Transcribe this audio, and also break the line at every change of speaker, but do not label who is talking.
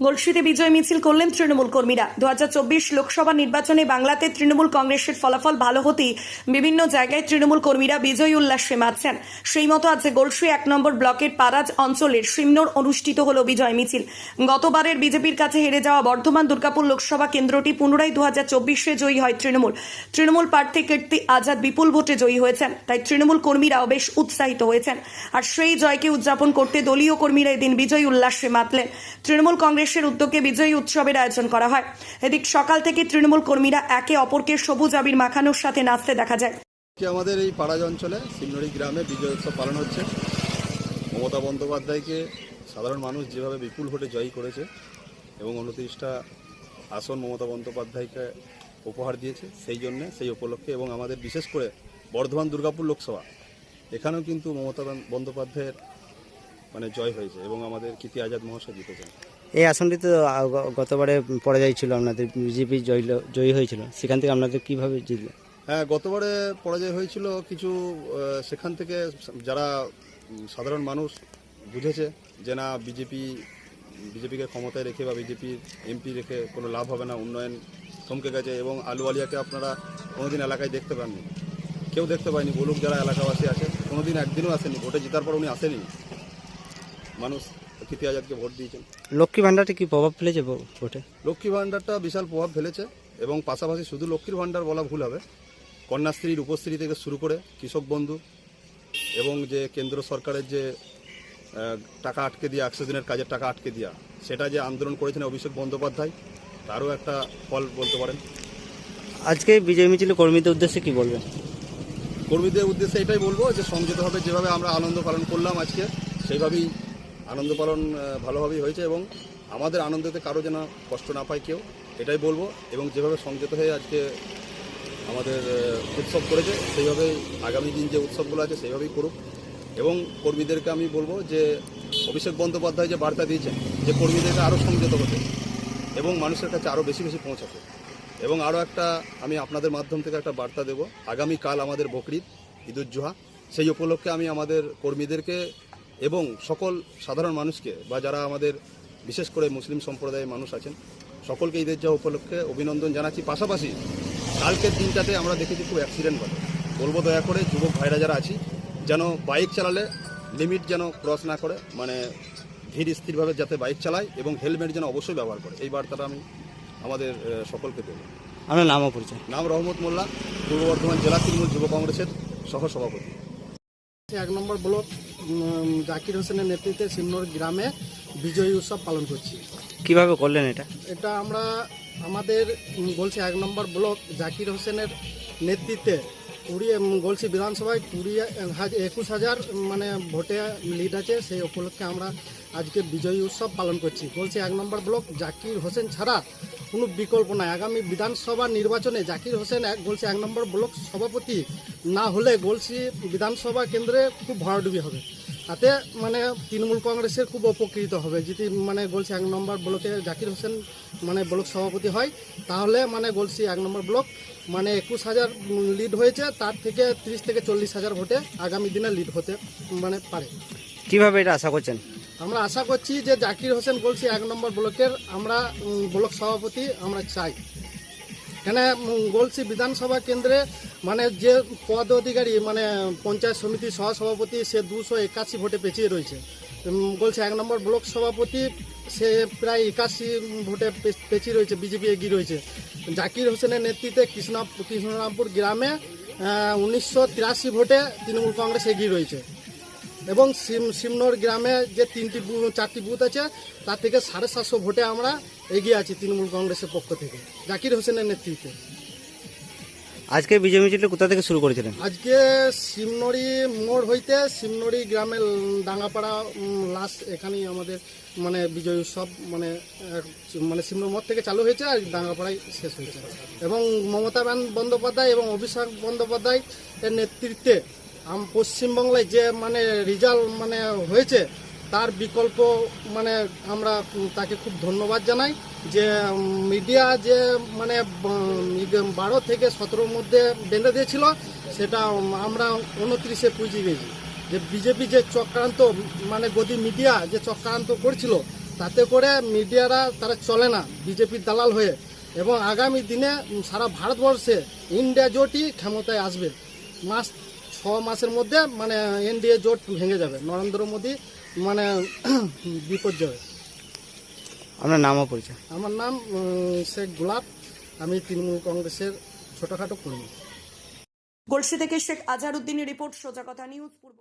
গলসিতে বিজয় মিছিল করলেন তৃণমূল কর্মীরা। দু হাজার চব্বিশ লোকসভা নির্বাচনে বাংলাতে তৃণমূল কংগ্রেসের ফলাফল ভালো হতেই বিভিন্ন জায়গায় তৃণমূল কর্মীরা বিজয় উল্লাসে মাতছেন। সেই মতো আজ গলসি এক নম্বর ব্লকের পারাজ অঞ্চলের সিমনোর অনুষ্ঠিত হল বিজয় মিছিল। গতবারের বিজেপির কাছে হেরে যাওয়া বর্ধমান দুর্গাপুর লোকসভা কেন্দ্রটি পুনরায় দু হাজার চব্বিশে জয়ী হয় তৃণমূল। তৃণমূল প্রার্থী কীর্তি আজাদ বিপুল ভোটে জয়ী হয়েছেন, তাই তৃণমূল কর্মীরাও বেশ উৎসাহিত হয়েছেন। আর সেই জয়কে উদযাপন করতে দলীয় কর্মীরা এদিন বিজয় উল্লাসে মাতলেন। তৃণমূল কংগ্রেসের উদ্যোগে বিজয়ী উৎসবের আয়োজন করা হয়। এদিক সকাল থেকে তৃণমূল কর্মীরা একে অপরকে সবুজ আবির মাখানোর সাথে নাচতে দেখা যায়।
আমাদের এই পাড়াজ অঞ্চলে সিমনড়ি গ্রামে বিজয় উৎসব পালন হচ্ছে। মমতা বন্দ্যোপাধ্যায়কে সাধারণ মানুষ যেভাবে বিপুল ভোটে জয়ী করেছে এবং উনত্রিশটা আসন মমতা বন্দ্যোপাধ্যায়কে উপহার দিয়েছে, সেই জন্যে, সেই উপলক্ষে এবং আমাদের বিশেষ করে বর্ধমান দুর্গাপুর লোকসভা, এখানেও কিন্তু মমতা বন্দ্যোপাধ্যায়ের মানে জয় হয়েছে এবং আমাদের কীর্তি আজাদ মহাশয় জিতেছেন।
এই আসনটি তো গতবারে পরাজয় ছিল আপনাদের, বিজেপি জয়ী জয়ী হয়েছিল। সেখান থেকে আপনাদের কীভাবে জিতলো?
হ্যাঁ গতবারে পরাজয় হয়েছিল কিছু সেখান থেকে যারা সাধারণ মানুষ বুঝেছে যে না, বিজেপি, বিজেপিকে ক্ষমতায় রেখে বা বিজেপির এমপি রেখে কোনো লাভ হবে না, উন্নয়ন থমকে গেছে এবং আলু আলিয়াকে আপনারা কোনোদিন এলাকায় দেখতে পাননি। কেউ দেখতে পায়নি, বলুক যারা এলাকাবাসী আছে, কোনোদিন একদিনও আসেনি, ভোটে জেতার পর উনি আসেনি। মানুষ কীর্তি আজাদকে ভোট দিয়েছেন।
লক্ষ্মী ভাণ্ডারটি কি প্রভাব ফেলেছে ভোটে
লক্ষ্মী ভাণ্ডারটা বিশাল প্রভাব ফেলেছে এবং পাশাপাশি শুধু লক্ষ্মীর ভাণ্ডার বলা ভুল হবে। কন্যাশ্রী রূপশ্রী থেকে শুরু করে কৃষক বন্ধু এবং যে কেন্দ্র সরকারের যে টাকা আটকে দেওয়া একশো দিনের কাজের টাকা আটকে দেওয়া সেটা যে আন্দোলন করেছেন অভিষেক বন্দ্যোপাধ্যায় তারও একটা ফল বলতে পারেন।
আজকে বিজয় মিছিলে কর্মীদের উদ্দেশ্যে কি বলবেন?
কর্মীদের উদ্দেশ্যে এটাই বলব যে সংযতভাবে যেভাবে আমরা আনন্দ পালন করলাম আজকে সেইভাবেই আনন্দ পালন ভালোভাবেই হয়েছে এবং আমাদের আনন্দতে কারও যেন কষ্ট না পায় কেউ, এটাই বলব। এবং যেভাবে সংযত হয়ে আজকে আমাদের উৎসব করেছে, সেইভাবেই আগামী দিন যে উৎসবগুলো আছে, সেইভাবেই করুক। এবং কর্মীদেরকে আমি বলব যে, অভিষেক বন্দ্যোপাধ্যায় যে বার্তা দিয়েছেন, যে কর্মীদেরকে আরও সংযত হতে এবং মানুষের কাছে আরও বেশি বেশি পৌঁছাতে। এবং আরও একটা আমি আপনাদের মাধ্যম থেকে একটা বার্তা দেব। আগামীকাল আমাদের বকরিদ ঈদুজ্জোহা সেই উপলক্ষে আমি আমাদের কর্মীদেরকে এবং সকল সাধারণ মানুষকে বা যারা আমাদের বিশেষ করে মুসলিম সম্প্রদায়ের মানুষ আছেন সকলকে ঈদের যাওয়া উপলক্ষে অভিনন্দন জানাচ্ছি। পাশাপাশি কালকের দিনটাতে আমরা দেখেছি খুব অ্যাক্সিডেন্ট ঘটে। বলব দয়া করে যুবক ভাইরা যারা আছি যেন বাইক চালালে লিমিট যেন ক্রস না করে মানে ধীর স্থিরভাবে যাতে বাইক চালায় এবং হেলমেট যেন অবশ্যই ব্যবহার করে। এই বার্তাটা আমি আমাদের সকলকে দেবো।
আপনার নামও পরিচয়।
নাম রহমত মোল্লা পূর্ব বর্ধমান জেলা তৃণমূল যুব কংগ্রেসের সহ সভাপতি
এক নম্বর ব্লক জাকির হোসেনের নেতৃত্বে সিমনোর গ্রামে বিজয়ী উৎসব পালন করছি।
কীভাবে করলেন এটা?
এটা আমরা আমাদের বলছি এক নম্বর ব্লক জাকির হোসেনের নেতৃত্বে কুড়ি গলসি বিধানসভায় কুড়ি হাজার একুশ হাজার মানে ভোটে লিড আছে সেই উপলক্ষে আমরা আজকে বিজয়ী উৎসব পালন করছি। গলসি এক নম্বর ব্লক জাকির হোসেন ছাড়া কোনো বিকল্প নাই। আগামী বিধানসভা নির্বাচনে জাকির হোসেন এক, গলসি এক নম্বর ব্লক সভাপতি না হলে গলসি বিধানসভা কেন্দ্রে খুব ভরাডুবি হবে। তাতে মানে তৃণমূল কংগ্রেসের খুব উপকৃত হবে। যদি মানে গলসি এক নম্বর ব্লকে জাকির হোসেন মানে ব্লক সভাপতি হয়, তাহলে মানে গলসি এক নম্বর ব্লক মানে একুশ হাজার লিড হয়েছে, তার থেকে তিরিশ থেকে চল্লিশ হাজার ভোটে আগামী দিনে লিড হতে মানে পারে।
কীভাবে এটা আশা করছেন?
আমরা আশা করছি যে জাকির হোসেন গলসি এক নম্বর ব্লকের আমরা ব্লক সভাপতি আমরা চাই। এখানে উম, গলসি বিধানসভা কেন্দ্রে মানে যে পদ অধিকারী মানে পঞ্চায়েত সমিতির সহসভাপতি সে দুশো একাশি ভোটে পেছিয়ে রয়েছে। গলসি এক নম্বর ব্লক সভাপতি সে প্রায় একাশি ভোটে পেঁচিয়ে রয়েছে বিজেপি এগিয়ে রয়েছে। জাকির হোসেনের নেতৃত্বে কৃষ্ণা কৃষ্ণরামপুর গ্রামে উনিশশো তিরাশি ভোটে তৃণমূল কংগ্রেস এগিয়ে রয়েছে। এবং সিম সিমনোর গ্রামে যে তিনটি চারটি বুথ আছে তার থেকে সাড়ে সাতশো ভোটে আমরা এগিয়ে আছি তৃণমূল কংগ্রেসের পক্ষ থেকে। জাকির হোসেনের নেতৃত্বে।
আজকে বিজয় মিছিলটা কোথা থেকে শুরু করেছিলেন?
আজকে সিমনড়ি মোড় হইতে সিমনড়ি গ্রামের ডাঙ্গাপাড়া লাস্ট এখানেই আমাদের মানে বিজয় উৎসব মানে মানে সিমনোর মোড় থেকে চালু হয়েছে আর ডাঙ্গাপাড়ায় শেষ হয়েছে। এবং মমতা বান- বন্দ্যোপাধ্যায় এবং অভিষেক বন্দ্যোপাধ্যায় এর নেতৃত্বে আম- পশ্চিমবাংলায় যে মানে রেজাল্ট মানে হয়েছে, তার বিকল্প মানে আমরা তাকে খুব ধন্যবাদ জানাই যে মিডিয়া যে মানে বারো থেকে সতেরোর মধ্যে বেঁধে দিয়েছিল, সেটা আমরা উনত্রিশে পুঁজি গেছি যে বিজেপি যে চক্রান্ত মানে গদি মিডিয়া যে চক্রান্ত করছিল, তাতে করে মিডিয়ারা তারা চলে না, বিজেপির দালাল হয়ে। এবং আগামী দিনে সারা ভারতবর্ষে ইন্ডিয়া জোটই ক্ষমতায় আসবে। মাস ছ মাসের মধ্যে মানে এনডিএ জোট ভেঙে যাবে। নরেন্দ্র মোদী মানে বিপর্যয়
আপনার নামও পরিচয়।
আমার নাম শেখ গোলাপ। আমি তৃণমূল কংগ্রেসের ছোটখাটো কর্মী।
গোলসি থেকে শেখ আজহার উদ্দিনের রিপোর্ট সোজা কথা নিউজ পূর্ব